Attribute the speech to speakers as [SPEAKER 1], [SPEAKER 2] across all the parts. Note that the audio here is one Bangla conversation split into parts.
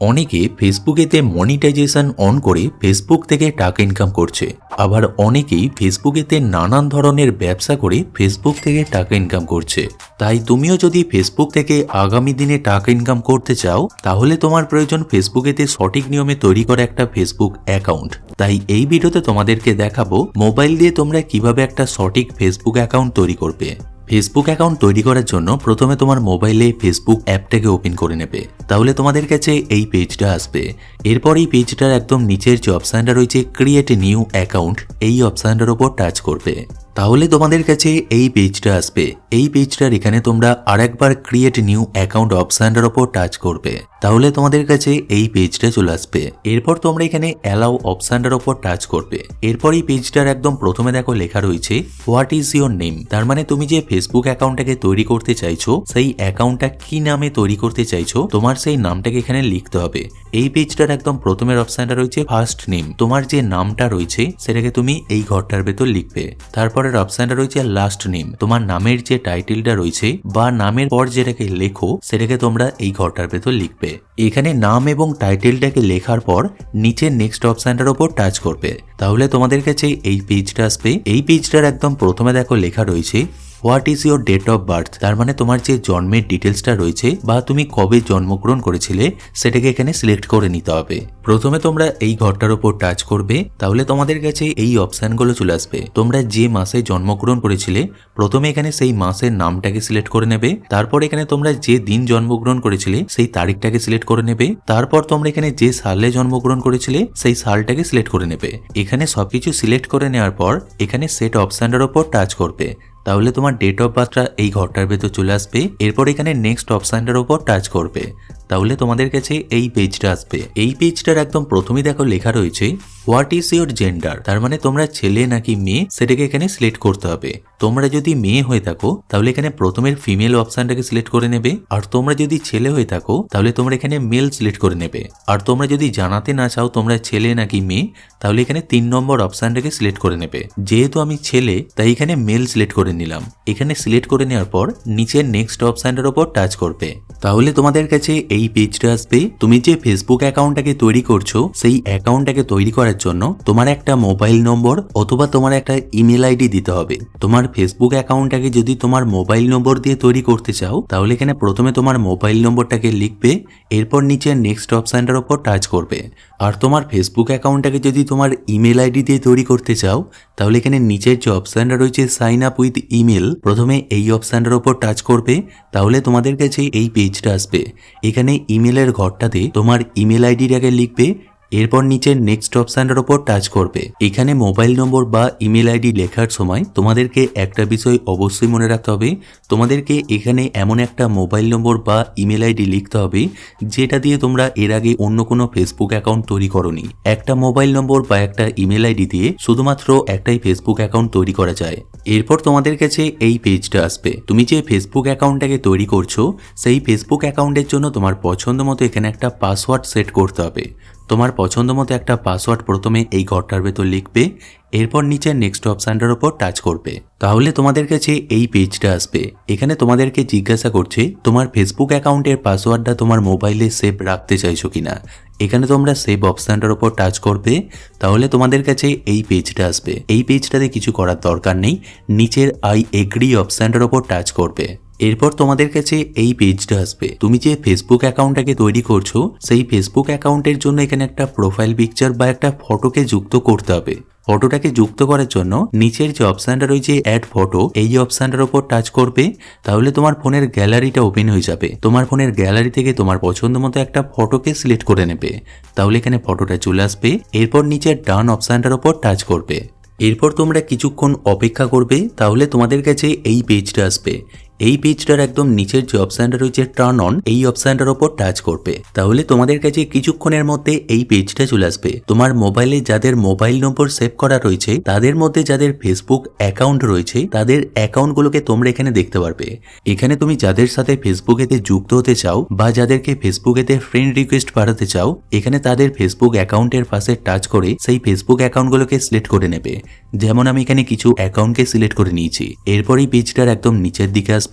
[SPEAKER 1] অনেকে ফেসবুকেতে মনিটাইজেশন অন করে ফেসবুক থেকে টাকা ইনকাম করছে। আবার অনেকেই ফেসবুকেতে নানান ধরনের ব্যবসা করে ফেসবুক থেকে টাকা ইনকাম করছে। তাই তুমিও যদি ফেসবুক থেকে আগামী দিনে টাকা ইনকাম করতে চাও, তাহলে তোমার প্রয়োজন ফেসবুকেতে সঠিক নিয়মে তৈরি করা একটা ফেসবুক অ্যাকাউন্ট তাই এই ভিডিওতে তোমাদেরকে দেখাবো মোবাইল দিয়ে তোমরা কীভাবে একটা সঠিক ফেসবুক অ্যাকাউন্ট তৈরি করবে। ফেসবুক অ্যাকাউন্ট তৈরি করার জন্য প্রথমে তোমার মোবাইলে ফেসবুক অ্যাপটাকে ওপেন করে নেবে। তাহলে তোমাদের কাছে এই পেজটা আসবে। এরপর এই পেজটার একদম নিচের যে অপশানটা রয়েছে ক্রিয়েট নিউ অ্যাকাউন্ট এই অপশানটার ওপর টাচ করবে। তাহলে তোমাদের কাছে এই পেজটা আসবে। এই পেজটার এখানে তোমরা আরেকবার ক্রিয়েট নিউ অ্যাকাউন্ট অপশানটার ওপর টাচ করবে। তাহলে তোমাদের কাছে এই পেজটা চলে আসবে। এরপর তোমরা এখানে অ্যালাউ অপশানটার ওপর টাচ করবে। এরপর এই পেজটার একদম প্রথমে দেখো লেখা রয়েছে হোয়াট ইজ ইয়োর নেম তার মানে তুমি যে ফেসবুক অ্যাকাউন্টটাকে তৈরি করতে চাইছো, সেই অ্যাকাউন্টটা কি নামে তৈরি করতে চাইছো, তোমার সেই নামটাকে এখানে লিখতে হবে। এই পেজটার একদম প্রথমের অপশানটা রয়েছে ফার্স্ট নেম তোমার যে নামটা রয়েছে, সেটাকে তুমি এই ঘরটার ভেতর লিখবে। তারপরের অপশনটা রয়েছে লাস্ট নেম তোমার নামের যে টাইটেলটা রয়েছে বা নামের পর যেটাকে লেখো, সেটাকে তোমরা এই ঘরটার ভেতর লিখবে। এখানে নাম এবং টাইটেলটাকে লেখার পর নিচে নেক্সট অপশানটার ওপর টাচ করবে। তাহলে তোমাদের কাছে এই পেজটা আসবে। এই পেজটার একদম প্রথমে দেখো লেখা রয়েছে what is your date of birth তার মানে তোমার যে জন্মের ডিটেলসটা রয়েছে বা তুমি কবে জন্মগ্রহণ করেছিলে, সেটাকে এখানে সিলেক্ট করে নিতে হবে। প্রথমে তোমরা এই ঘরটার উপর টাচ করবে, তাহলে তোমাদের কাছে এই অপশানগুলো চলে আসবে। তোমরা যে মাসে জন্মগ্রহণ করেছিলে, প্রথমে এখানে সেই মাসের নামটাকে সিলেক্ট করে নেবে, তারপর এখানে তোমরা যে দিন জন্মগ্রহণ করেছিলে, সেই তারিখটাকে সিলেক্ট করে নেবে, তারপর তোমরা এখানে যে সালে জন্মগ্রহণ করেছিলে, সেই সালটাকে সিলেক্ট করে নেবে। এখানে সবকিছু সিলেক্ট করে নেওয়ার পর, এখানে সেট অপশানটার উপর টাচ করবে। তাহলে তোমার ডেট অফ বার্থটা এই ঘরটার ভেতর চলে আসবে। এরপর এখানে নেক্সট অপশানটার ওপর টাচ করবে। তাহলে তোমাদের কাছে এই পেজটা আসবে। এই পেজটার একদম প্রথমেই দেখো লেখা রয়েছে হোয়াট ইজ ইয়োর জেন্ডার তার মানে তোমরা ছেলে নাকি মেয়ে, সেটাকে এখানে সিলেক্ট করতে হবে। তোমরা যদি মেয়ে হয়ে থাকো, তাহলে এখানে প্রথমের ফিমেল অপশানটাকে সিলেক্ট করে নেবে। আর তোমরা যদি ছেলে হয়ে থাকো, তাহলে তোমরা এখানে মেল সিলেক্ট করে নেবে। আর তোমরা যদি জানাতে না চাও তোমরা ছেলে নাকি মেয়ে, তাহলে এখানে তিন নম্বর অপশানটাকে সিলেক্ট করে নেবে। যেহেতু আমি ছেলে, তাই এখানে মেল সিলেক্ট করে নিলাম। এখানে সিলেক্ট করে নেওয়ার পর নিচের নেক্সট অপশানটার উপর টাচ করবে। তাহলে তোমাদের কাছে এই পেজটা আসবে। তুমি যে ফেসবুক অ্যাকাউন্টটাকে তৈরি করছ, সেই অ্যাকাউন্টটাকে তৈরি করার জন্য তোমার একটা মোবাইল নম্বর অথবা তোমার একটা ইমেল আইডি দিতে হবে। তোমার ফেসবুক অ্যাকাউন্টটাকে যদি তোমার মোবাইল নম্বর দিয়ে তৈরি করতে চাও, তাহলে এখানে প্রথমে তোমার মোবাইল নম্বরটাকে লিখবে, এরপর নিচে নেক্সট অপশানটার উপর টাচ করবে। আর তোমার ফেসবুক অ্যাকাউন্টটাকে যদি তোমার ইমেল আইডি দিয়ে তৈরি করতে চাও, তাহলে এখানে নিচের যে অপশানটা রয়েছে সাইন আপ উইথ ইমেল প্রথমে এই অপশানটার ওপর টাচ করবে, তাহলে তোমাদের কাছে এই পেজটা আসবে। এখানে ইমেলের ঘরটাতে তোমার ইমেল আইডিটাকে লিখবে এরপর নিচের নেক্সট অপশানটার ওপর টাচ করবে। এখানে মোবাইল নম্বর বা ইমেল আইডি লেখার সময় তোমাদেরকে একটা বিষয় অবশ্যই মনে রাখতে হবে। তোমাদেরকে এখানে এমন একটা মোবাইল নম্বর বা ইমেল আইডি লিখতে হবে, যেটা দিয়ে তোমরা এর আগে অন্য কোনো ফেসবুক অ্যাকাউন্ট তৈরি করনি। একটা মোবাইল নম্বর বা একটা ইমেল আইডি দিয়ে শুধুমাত্র একটাই ফেসবুক অ্যাকাউন্ট তৈরি করা যায়। এরপর তোমাদের কাছে এই পেজটা আসবে। তুমি যে ফেসবুক অ্যাকাউন্টটাকে তৈরি করছ, সেই ফেসবুক অ্যাকাউন্টের জন্য তোমার পছন্দ মতো এখানে একটা পাসওয়ার্ড সেট করতে হবে। তোমার পছন্দ মতো একটা পাসওয়ার্ড প্রথমে এই ঘরটার ভেতর লিখবে, এরপর নিচে নেক্সট অপশানটার উপর টাচ করবে। তাহলে তোমাদের কাছে এই পেজটা আসবে। এখানে তোমাদেরকে জিজ্ঞাসা করছে, তোমার ফেসবুক অ্যাকাউন্টের পাসওয়ার্ডটা তোমার মোবাইলে সেভ রাখতে চাইছো কিনা? এখানে তোমরা সেভ অপশানটার উপর টাচ করবে, তাহলে তোমাদের কাছে এই পেজটা আসবে। এই পেজটাতে কিছু করার দরকার নেই, নিচের আই এগ্রি অপশানটার উপর টাচ করবে। এরপর তোমাদের কাছে এই পেজটা আসবে। তুমি যে ফেসবুক অ্যাকাউন্টটাকে তৈরি করছ, সেই ফেসবুক অ্যাকাউন্টের জন্য এখানে একটা প্রোফাইল পিকচার বা একটা ফটোকে যুক্ত করতে হবে। ফটোটাকে যুক্ত করার জন্য নিচের যে অপশানটা রয়েছে অ্যাড ফটো এই অপশানটার উপর টাচ করবে, তাহলে তোমার ফোনের গ্যালারিটা ওপেন হয়ে যাবে। তোমার ফোনের গ্যালারি থেকে তোমার পছন্দ মতো একটা ফটোকে সিলেক্ট করে নেবে। তাহলে এখানে ফটোটা চলে আসবে, এরপর নিচের ডান অপশানটার উপর টাচ করবে। এরপর তোমরা কিছুক্ষণ অপেক্ষা করবে, তাহলে তোমাদের কাছে এই পেজটা আসবে। এই পেজটার একদম নিচের যে অপশানটা রয়েছে টার্ন অন এই অপশানটার ওপর টাচ করবে। তাহলে তোমাদের কাছে কিছুক্ষণের মধ্যে এই পেজটা চলে আসবে। তোমার মোবাইলে যাদের মোবাইল নম্বর সেভ করা রয়েছে, তাদের মধ্যে যাদের ফেসবুক অ্যাকাউন্ট রয়েছে, তাদের অ্যাকাউন্টগুলোকে তোমরা এখানে দেখতে পারবে। এখানে তুমি যাদের সাথে ফেসবুকেতে যুক্ত হতে চাও বা যাদেরকে ফেসবুকেতে ফ্রেন্ড রিকোয়েস্ট পাঠাতে চাও, এখানে তাদের ফেসবুক অ্যাকাউন্টের পাশে টাচ করে সেই ফেসবুক অ্যাকাউন্টগুলোকে সিলেক্ট করে নেবে। যেমন আমি এখানে কিছু অ্যাকাউন্টকে সিলেক্ট করে নিয়েছি। এরপর এই পেজটার একদম নিচের দিকে আসবে।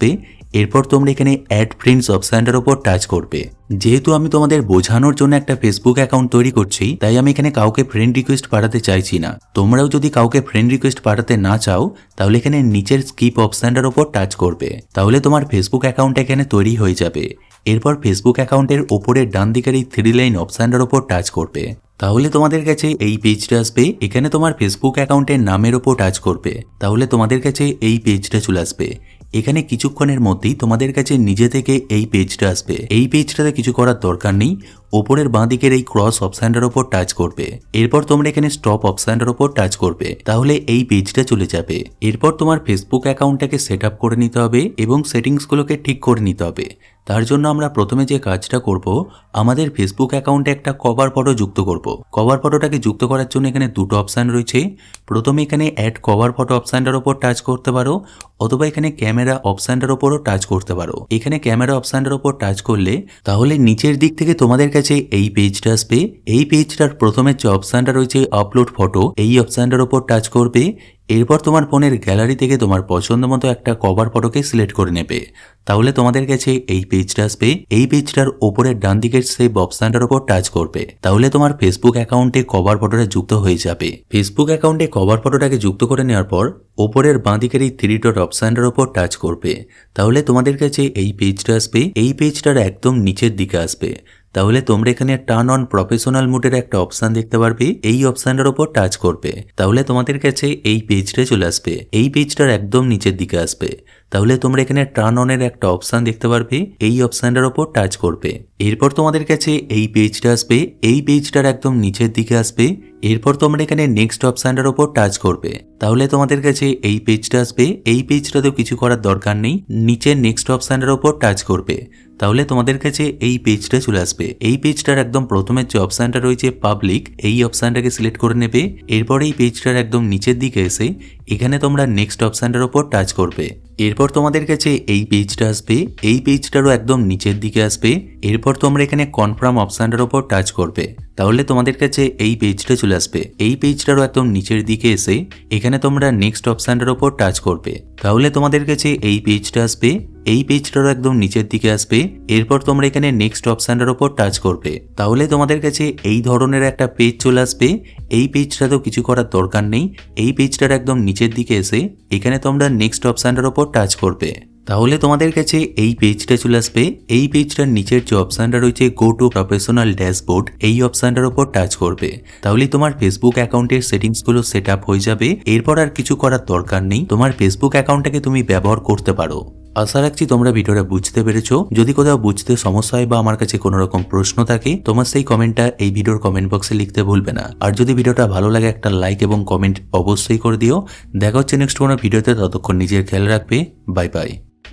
[SPEAKER 1] এরপর তোমরা এখানে অ্যাড ফ্রেন্ডস অপশানটার ওপর টাচ করবে। যেহেতু আমি তোমাদের বোঝানোর জন্য একটা ফেসবুক অ্যাকাউন্ট তৈরি করছি, তাই আমি এখানে কাউকে ফ্রেন্ড রিকোয়েস্ট পাঠাতে চাইছি না। তোমরাও যদি কাউকে ফ্রেন্ড রিকোয়েস্ট পাঠাতে না চাও, তাহলে এখানে নিচের স্কিপ অপশানটার ওপর টাচ করবে। তাহলে তোমার ফেসবুক অ্যাকাউন্ট এখানে তৈরি হয়ে যাবে। এরপর ফেসবুক অ্যাকাউন্টের ওপরের ডান দিকের এই থ্রি লাইন অপশানটার ওপর টাচ করবে। তাহলে তোমাদের কাছে এই পেজটা আসবে, এখানে তোমার ফেসবুক অ্যাকাউন্টের নামের ওপর টাচ করবে। তাহলে তোমাদের কাছে এই পেজটা চলে আসবে। এখানে কিছুক্ষণের মধ্যেই তোমাদের কাছে নিজে থেকে এই পেজটা আসবে। এই পেজটাতে কিছু করার দরকার নেই। ওপরের বাঁ দিকের এই ক্রস অপশানটার ওপর টাচ করবে। এরপর তোমরা এখানে স্টপ অপশানটার ওপর টাচ করবে। তাহলে এই পেজটা চলে যাবে। এরপর তোমার ফেসবুক অ্যাকাউন্টটাকে সেট আপ করে নিতে হবে এবং সেটিংসগুলোকে ঠিক করে নিতে হবে। তার জন্য আমরা প্রথমে যে কাজটা করব, আমাদের ফেসবুক অ্যাকাউন্টে একটা কভার ফটো যুক্ত করব। কভার ফটোটাকে যুক্ত করার জন্য এখানে দুটো অপশান রয়েছে। প্রথমে এখানে অ্যাড কভার ফটো অপশানটার ওপর টাচ করতে পারো, অথবা এখানে ক্যামেরা অপশানটার ওপরও টাচ করতে পারো। এখানে ক্যামেরা অপশানটার ওপর টাচ করলে, তাহলে নিচের দিক থেকে তোমাদের কাছে এই পেজটা আসবে। এই পেজটার প্রথমে যে অপশানটা রয়েছে আপলোড ফটো এই অপশানটার ওপর টাচ করবে। এরপর তোমার ফোনের গ্যালারি থেকে তোমার পছন্দ মতো একটা কভার ফটোকে সিলেক্ট করে নেবে। তাহলে তোমাদের কাছে এই পেজটা আসবে। এই পেজটার ওপরের ডান দিকের সেই অপশানটার ওপর টাচ করবে। তাহলে তোমার ফেসবুক অ্যাকাউন্টে কভার ফটোটা যুক্ত হয়ে যাবে। ফেসবুক অ্যাকাউন্টে কভার ফটোটাকে যুক্ত করে নেওয়ার পর, ওপরের বাঁ দিকের এই থ্রি ডট অপশানটার ওপর টাচ করবে। তাহলে তোমাদের কাছে এই পেজটা আসবে। এই পেজটার একদম নিচের দিকে আসবে। তাহলে তোমরা এখানে টার্ন অন প্রফেশনাল মুডের একটা অপশান দেখতে পারবে। এই অপশানটার ওপর টাচ করবে। তাহলে তোমাদের কাছে এই পেজটা চলে আসবে। এই পেজটার একদম নিচের দিকে আসবে। তাহলে তোমরা এখানে টার্ন অনের একটা অপশান দেখতে পারবে। এই অপশানটার ওপর টাচ করবে। এরপর তোমাদের কাছে এই পেজটা আসবে। এই পেজটার একদম নিচের দিকে আসবে। এরপর তোমরা এখানে নেক্সট অপশানটার ওপর টাচ করবে। তাহলে তোমাদের কাছে এই পেজটা আসবে। এই পেজটাতেও কিছু করার দরকার নেই। নিচের নেক্সট অপশানটার ওপর টাচ করবে। তাহলে তোমাদের কাছে এই পেজটা চলে আসবে। এই পেজটার একদম প্রথমের যে অপশানটা রয়েছে পাবলিক এই অপশানটাকে সিলেক্ট করে নেবে। এরপর এই পেজটার একদম নিচের দিকে এসে এখানে তোমরা নেক্সট অপশানটার ওপর টাচ করবে। এরপর তোমাদের কাছে এই পেজটা আসবে। এই পেজটারও একদম নিচের দিকে আসবে। এরপর তোমরা এখানে কনফার্ম অপশানটার ওপর টাচ করবে। তাহলে তোমাদের কাছে এই পেজটা চলে আসবে। এই পেজটারও একদম নিচের দিকে এসে এখানে তোমরা নেক্সট অপশানটার ওপর টাচ করবে। তাহলে তোমাদের কাছে এই পেজটা আসবে। এই পেজটারও একদম নিচের দিকে আসবে। এরপর তোমরা এখানে নেক্সট অপশানটার ওপর টাচ করবে। তাহলে তোমাদের কাছে এই ধরনের একটা পেজ চলে আসবে। এই পেজটাতেও কিছু করার দরকার নেই। এই পেজটার একদম নিচের দিকে এসে এখানে তোমরা নেক্সট অপশানটার ওপর টাচ করবে। তাহলে তোমাদের কাছে এই পেজটা চলে আসবে। এই পেজটার নিচের যে অপশানটা রয়েছে গো টু প্রফেশনাল ড্যাশবোর্ড এই অপশানটার ওপর টাচ করবে। তাহলে তোমার ফেসবুক অ্যাকাউন্টের সেটিংসগুলো সেট আপ হয়ে যাবে। এরপর আর কিছু করার দরকার নেই। তোমার ফেসবুক অ্যাকাউন্টটাকে তুমি ব্যবহার করতে পারো। আশা রাখছি তোমরা ভিডিওটা বুঝতে পেরেছ। যদি কোথাও বুঝতে সমস্যা হয় বা আমার কাছে কোনো রকম প্রশ্ন থাকে, তোমার সেই কমেন্টটা এই ভিডিওর কমেন্ট বক্সে লিখতে ভুলবে না। আর যদি ভিডিওটা ভালো লাগে, একটা লাইক এবং কমেন্ট অবশ্যই করে দিও। দেখা হচ্ছে নেক্সট কোনো ভিডিওতে, ততক্ষণ নিজের খেয়াল রাখবে। Bye bye.